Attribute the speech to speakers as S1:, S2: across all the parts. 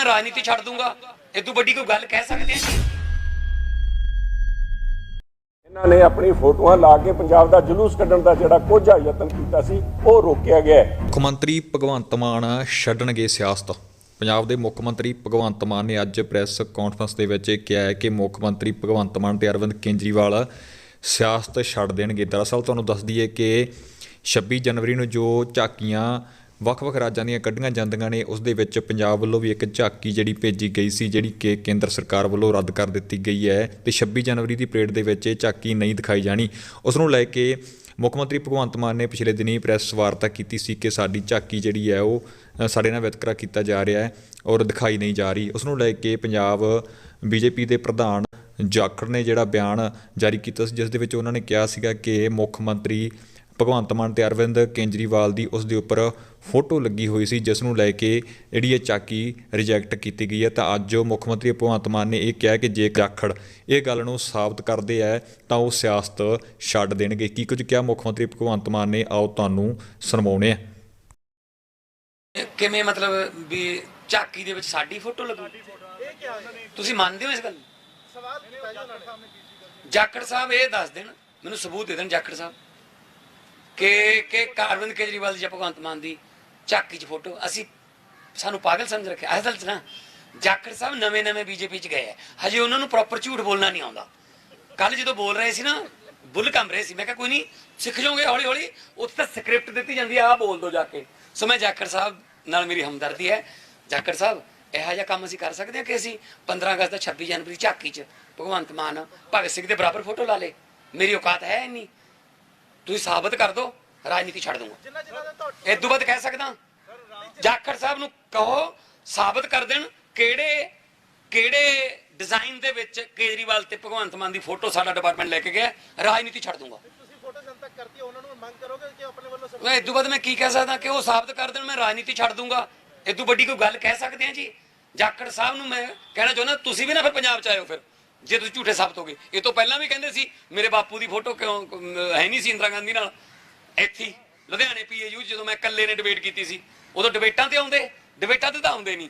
S1: ਮੈਂ ਰਾਜਨੀਤੀ ਛੱਡ ਦੂੰਗਾ। ਇਦੋਂ ਵੱਡੀ ਕੋਈ ਗੱਲ ਕਹਿ ਸਕਦੇ ਆ?
S2: ਇਹਨਾਂ ਨੇ ਆਪਣੀ ਫੋਟੋਆਂ ਲਾ ਕੇ ਪੰਜਾਬ ਦਾ ਜਲੂਸ ਕੱਢਣ ਦਾ ਜਿਹੜਾ ਕੋਝਾ ਯਤਨ ਕੀਤਾ ਸੀ ਉਹ ਰੋਕਿਆ ਗਿਆ ਹੈ।
S3: ਮੁੱਖ ਮੰਤਰੀ ਭਗਵੰਤ ਮਾਨ ਛੱਡਣਗੇ ਸਿਆਸਤ। ਪੰਜਾਬ ਦੇ ਮੁੱਖ ਮੰਤਰੀ ਭਗਵੰਤ ਮਾਨ ਨੇ ਅੱਜ ਪ੍ਰੈਸ ਕਾਨਫਰੰਸ ਦੇ ਵਿੱਚ ਇਹ ਕਿਹਾ ਹੈ ਕਿ ਮੁੱਖ ਮੰਤਰੀ ਭਗਵੰਤ ਮਾਨ ਤੇ ਅਰਵਿੰਦ ਕੇਜਰੀਵਾਲ ਸਿਆਸਤ ਛੱਡ ਦੇਣਗੇ। ਦਰਅਸਲ ਤੁਹਾਨੂੰ ਦੱਸ ਦਈਏ ਕਿ 26 ਜਨਵਰੀ ਨੂੰ ਜੋ ਝਾਕੀਆਂ ਵੱਖ-ਵੱਖ ਰਾਜਾਂ ਦੀਆਂ ਕੱਢੀਆਂ ਜਾਂਦੀਆਂ ਨੇ। ਉਸ ਦੇ ਵਿੱਚ ਪੰਜਾਬ ਵੱਲੋਂ ਵੀ ਇੱਕ ਝਾਕੀ ਜਿਹੜੀ ਭੇਜੀ ਗਈ ਸੀ, ਜਿਹੜੀ ਕਿ ਕੇਂਦਰ ਸਰਕਾਰ ਵੱਲੋਂ ਰੱਦ ਕਰ ਦਿੱਤੀ ਗਈ ਹੈ ਤੇ 26 ਜਨਵਰੀ ਦੀ ਪਰੇਡ ਦੇ ਵਿੱਚ ਇਹ ਝਾਕੀ ਨਹੀਂ ਦਿਖਾਈ ਜਾਣੀ। ਉਸ ਨੂੰ ਲੈ ਕੇ ਮੁੱਖ ਮੰਤਰੀ ਭਗਵੰਤ ਮਾਨ ਨੇ ਪਿਛਲੇ ਦਿਨੀ ਪ੍ਰੈਸ ਵਾਰਤਾ ਕੀਤੀ ਸੀ ਕਿ ਸਾਡੀ ਝਾਕੀ ਜਿਹੜੀ ਹੈ ਉਹ ਸਾਡੇ ਨਾਲ ਵਿਤਕਰਾ ਕੀਤਾ ਜਾ ਰਿਹਾ ਹੈ ਔਰ ਦਿਖਾਈ ਨਹੀਂ ਜਾ ਰਹੀ। ਉਸ ਨੂੰ ਲੈ ਕੇ ਪੰਜਾਬ ਬੀਜੇਪੀ ਦੇ ਪ੍ਰਧਾਨ ਜਾਖੜ ਨੇ ਜਿਹੜਾ ਬਿਆਨ ਜਾਰੀ ਕੀਤਾ ਸੀ, ਜਿਸ ਦੇ ਵਿੱਚ ਉਹਨਾਂ ਨੇ ਕਿਹਾ ਸੀਗਾ ਕਿ ਮੁੱਖ ਮੰਤਰੀ ਭਗਵੰਤ ਮਾਨ ਤੇ ਅਰਵਿੰਦ ਕੇਜਰੀਵਾਲ ਦੀ ਉਸ ਦੇ ਉੱਪਰ ਫੋਟੋ ਲੱਗੀ ਹੋਈ ਸੀ ਜਿਸ ਨੂੰ ਲੈ ਕੇ ਜਿਹੜੀ ਇਹ ਚਾਕੀ ਰਿਜੈਕਟ ਕੀਤੀ ਗਈ ਹੈ। ਤਾਂ ਅੱਜ ਜੋ ਮੁੱਖ ਮੰਤਰੀ ਭਗਵੰਤ ਮਾਨ ਨੇ ਇਹ ਕਿਹਾ ਕਿ ਜੇ ਜਾਖੜ ਇਹ ਗੱਲ ਨੂੰ ਸਾਬਤ ਕਰਦੇ ਹੈ ਤਾਂ ਉਹ ਸਿਆਸਤ ਛੱਡ ਦੇਣਗੇ। ਕੀ ਕੁਝ ਕਿਹਾ ਮੁੱਖ ਮੰਤਰੀ ਭਗਵੰਤ ਮਾਨ ਨੇ? ਆਓ ਤੁਹਾਨੂੰ ਸੁਣਵਾਉਣੇ ਆ
S1: ਕਿਵੇਂ ਮਤਲਬ ਵੀ ਝਾਕੀ ਦੇ ਵਿੱਚ ਸਾਡੀ ਫੋਟੋ ਲੱਗੂ? ਤੁਸੀਂ ਮੰਨਦੇ ਹੋ ਇਸ ਗੱਲ? ਨੂੰ? ਜਾਖੜ ਸਾਹਿਬ ਇਹ ਦੱਸ ਦੇਣ ਮੈਨੂੰ ਸਬੂਤ ਦੇ ਦੇਣ ਜਾਖੜ ਸਾਹਿਬ। ਕਿ ਕਿ ਅਰਵਿੰਦ ਕੇਜਰੀਵਾਲ ਦੀ ਜਾਂ ਭਗਵੰਤ ਮਾਨ ਦੀ ਝਾਕੀ 'ਚ ਫੋਟੋ। ਅਸੀਂ ਸਾਨੂੰ ਪਾਗਲ ਸਮਝ ਰੱਖਿਆ। ਅਸਲ 'ਚ ਨਾ, ਜਾਖੜ ਸਾਹਿਬ ਨਵੇਂ ਨਵੇਂ ਬੀਜੇਪੀ 'ਚ ਗਏ ਆ। ਹਜੇ ਉਹਨਾਂ ਨੂੰ ਪ੍ਰੋਪਰ ਝੂਠ ਬੋਲਣਾ ਨਹੀਂ ਆਉਂਦਾ। ਕੱਲ ਜਦੋਂ ਬੋਲ ਰਹੇ ਸੀ ਨਾ, ਬੁੱਲ ਕੰਮ ਰਹੇ ਸੀ। ਮੈਂ ਕਿਹਾ, ਕੋਈ ਨਹੀਂ ਸਿੱਖ ਜਾਓਗੇ ਹੌਲੀ ਹੌਲੀ। ਉੱਥੇ ਤਾਂ ਸਕ੍ਰਿਪਟ ਦਿੱਤੀ ਜਾਂਦੀ ਆ, ਆਹ ਬੋਲ ਦੋ ਜਾ ਕੇ। ਸੋ ਮੈਂ ਜਾਖੜ ਸਾਹਿਬ ਨਾਲ ਮੇਰੀ ਹਮਦਰਦੀ ਹੈ। ਜਾਖੜ ਸਾਹਿਬ, ਇਹੋ ਜਿਹਾ ਕੰਮ ਅਸੀਂ ਕਰ ਸਕਦੇ ਹਾਂ ਕਿ ਅਸੀਂ 15 ਅਗਸਤ ਦਾ 26 ਜਨਵਰੀ ਝਾਕੀ 'ਚ ਭਗਵੰਤ ਮਾਨ, ਭਗਤ ਸਿੰਘ ਦੇ ਬਰਾਬਰ ਫੋਟੋ ਲਾ ਲੇ ਮੇਰੀ ਔਕਾਤ ਹੈ ਨਹੀਂ ਤੁਸੀਂ ਸਾਬਤ ਕਰ ਦਿਓ, ਰਾਜਨੀਤੀ ਛੱਡ ਦੂੰਗਾ ਇਹ ਬਾਅਦ ਕਹਿ ਸਕਦਾ, ਜਾਖੜ ਸਾਹਿਬ ਨੂੰ ਕਹੋ, ਸਾਬਤ ਕਰ ਦੇਣ, ਕਿਹੜੇ ਕਿਹੜੇ ਡਿਜ਼ਾਈਨ ਦੇ ਵਿੱਚ ਕੇਜਰੀਵਾਲ ਤੇ ਭਗਵੰਤ ਮਾਨ ਦੀ ਫੋਟੋ ਸਾਡਾ ਡਿਪਾਰਟਮੈਂਟ ਲੈ ਕੇ ਗਿਆ, ਰਾਜਨੀਤੀ ਛੱਡ ਦੂੰਗਾ
S4: ਤੁਸੀਂ ਫੋਟੋ ਜਨਤਕ ਕਰਤੀ ਉਹਨਾਂ ਨੂੰ ਮੰਗ ਕਰੋਗੇ ਕਿ ਆਪਣੇ ਵੱਲੋਂ
S1: ਮੈਂ ਇਦੋਂ ਬਾਅਦ ਮੈਂ ਕੀ ਕਹਿ ਸਕਦਾ ਕਿ ਉਹ ਸਾਬਤ ਕਰ ਦੇਣ, ਮੈਂ ਰਾਜਨੀਤੀ ਛੱਡ ਦੂੰਗਾ ਇਦੋਂ ਵੱਡੀ ਕੋਈ ਗੱਲ ਕਹਿ ਸਕਦੇ ਆ ਜੀ? ਜਾਖੜ ਸਾਹਿਬ ਨੂੰ ਮੈਂ ਕਹਿਣਾ ਚਾਹੁੰਦਾ, ਤੁਸੀਂ ਵੀ ਨਾ ਫਿਰ ਪੰਜਾਬ ਚ ਆਇਓ ਫਿਰ। ਜੇ ਤੁਸੀਂ ਝੂਠੇ ਸਾਬਤ ਹੋਗੇ। ਇਹ ਤੋਂ ਪਹਿਲਾਂ ਵੀ ਕਹਿੰਦੇ ਸੀ ਮੇਰੇ ਬਾਪੂ ਦੀ ਫੋਟੋ ਕਿਉਂ ਹੈ ਨਹੀਂ ਸੀ ਇੰਦਰਾ ਗਾਂਧੀ ਨਾਲ। ਇੱਥੇ ਹੀ, ਲੁਧਿਆਣੇ ਪੀਏਯੂ ਜਦੋਂ ਮੈਂ ਇਕੱਲੇ ਨੇ ਡਿਬੇਟ ਕੀਤੀ ਸੀ। ਉਦੋਂ ਡਿਬੇਟਾਂ ਤੇ ਆਉਂਦੇ ਡਿਬੇਟਾਂ ਤੇ ਤਾਂ ਆਉਂਦੇ ਨਹੀਂ।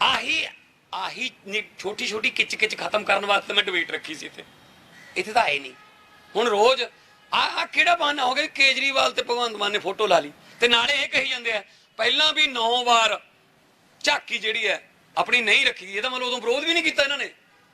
S1: ਆਹੀ ਆਹੀ ਛੋਟੀ ਛੋਟੀ ਕਿਚ ਕਿਚ ਖਤਮ ਕਰਨ ਵਾਸਤੇ ਮੈਂ ਡਿਬੇਟ ਰੱਖੀ ਸੀ ਇੱਥੇ। ਇੱਥੇ ਤਾਂ ਆਏ ਨਹੀਂ। ਹੁਣ ਰੋਜ਼ ਆ ਆ ਕਿਹੜਾ ਬਹਾਨਾ ਹੋ ਗਿਆ ਕੇਜਰੀਵਾਲ ਤੇ ਭਗਵੰਤ ਮਾਨ ਨੇ ਫੋਟੋ ਲਾ ਲਈ? ਤੇ ਨਾਲੇ ਇਹ ਕਹੀ ਜਾਂਦੇ ਆ ਪਹਿਲਾਂ ਵੀ 9 ਵਾਰ ਝਾਕੀ ਜਿਹੜੀ ਹੈ ਆਪਣੀ ਨਹੀਂ ਰੱਖੀ ਇਹਦਾ ਮਤਲਬ ਉਦੋਂ ਵਿਰੋਧ ਵੀ ਨਹੀਂ ਕੀਤਾ ਇਹਨਾਂ ਨੇ।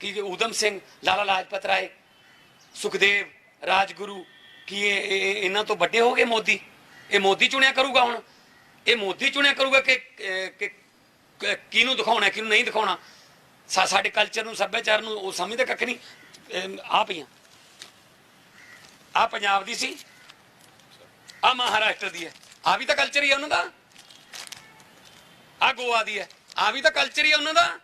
S1: ਕਿ ਊਧਮ ਸਿੰਘ ਲਾਲਾ ਲਾਜਪਤ ਰਾਏ ਸੁਖਦੇਵ ਰਾਜਗੁਰੂ ਕੀ ਇਹ ਇਹਨਾਂ ਤੋਂ ਵੱਡੇ ਹੋ ਗਏ ਮੋਦੀ ਇਹ ਮੋਦੀ ਚੁਣਿਆ ਕਰੂਗਾ ਹੁਣ ਇਹ ਮੋਦੀ ਚੁਣਿਆ ਕਰੂਗਾ ਕਿ ਕਿਹਨੂੰ ਦਿਖਾਉਣਾ ਕਿਹਨੂੰ ਨਹੀਂ ਦਿਖਾਉਣਾ ਸਾਡੇ ਕਲਚਰ ਨੂੰ ਸੱਭਿਆਚਾਰ ਨੂੰ ਉਹ ਸਮਝਦੇ ਕੱਖ ਨਹੀਂ ਆ ਪਈਆਂ ਆ ਪੰਜਾਬ ਦੀ ਸੀ ਆ ਮਹਾਰਾਸ਼ਟਰ ਦੀ ਹੈ ਆ ਵੀ ਤਾਂ ਕਲਚਰ ਹੀ ਹੈ ਉਹਨਾਂ ਦਾ ਆ ਗੋਆ ਦੀ ਹੈ ਆ ਵੀ ਤਾਂ ਕਲਚਰ ਹੀ ਹੈ ਉਹਨਾਂ ਦਾ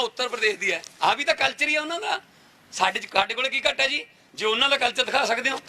S1: ਉੱਤਰ ਪ੍ਰਦੇਸ਼ ਦੀ ਹੈ। ਆ ਵੀ ਤਾਂ ਕਲਚਰ ਹੀ ਹੈ ਉਹਨਾਂ ਦਾ। ਸਾਡੇ ਸਾਡੇ ਕੋਲ ਕੀ ਘੱਟ ਹੈ ਜੀ? ਜੇ ਉਹਨਾਂ ਦਾ ਕਲਚਰ ਦਿਖਾ ਸਕਦੇ ਹੋ।